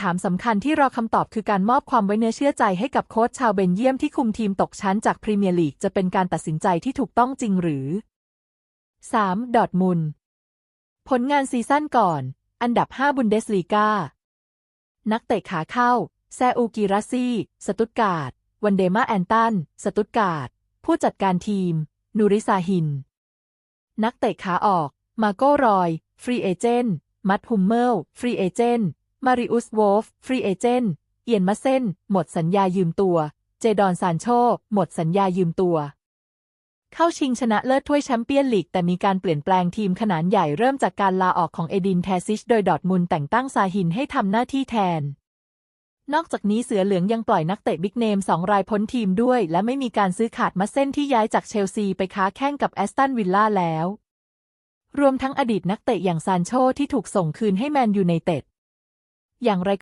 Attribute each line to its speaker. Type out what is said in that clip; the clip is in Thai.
Speaker 1: ถามสำคัญที่รอคำตอบคือการมอบความไว้เนื้อเชื่อใจให้กับโค้ชชาวเบนเยียมที่คุมทีมตกชั้นจากพรีเมียร์ลีกจะเป็นการตัดสินใจที่ถูกต้องจริงหรือ 3. ดอทมุนผลงานซีซั่นก่อน อันดับ 5 บุนเดสลีกา นักเตะขาเข้า แซอูกิราซีสตุตการ์ด วันเดมาแอนตัน สตุตการ์ด ผู้จัดการทีม นูริซาฮิน นักเตะขาออก มาโกรอย ฟรีเอเจนต์ มัดฮุมเมล ฟรีเอเจนต์ มาริอุสโวฟฟรีเอเจนต์เอียนมาเซนหมดสัญญายืมตัว เจดอนซานโช หมดสัญญายืมตัว เข้าชิงชนะเลิศถ้วยแชมเปี้ยนลีก แต่มีการเปลี่ยนแปลงทีมขนาดใหญ่เริ่มจากการลาออกของเอดินแทซิช โดยดอร์ทมุนแต่งตั้งซาฮินให้ทำหน้าที่แทน นอกจากนี้เสือเหลืองยังปล่อยนักเตะบิ๊กเนมสองรายพ้นทีมด้วย และไม่มีการซื้อขาดมาเส้นที่ย้ายจากเชลซีไปค้าแข่งกับแอสตันวิลล่าแล้ว รวมทั้งอดีตนักเตะอย่างซานโชที่ถูกส่งคืนให้แมนยูไนเต็ด อย่างไร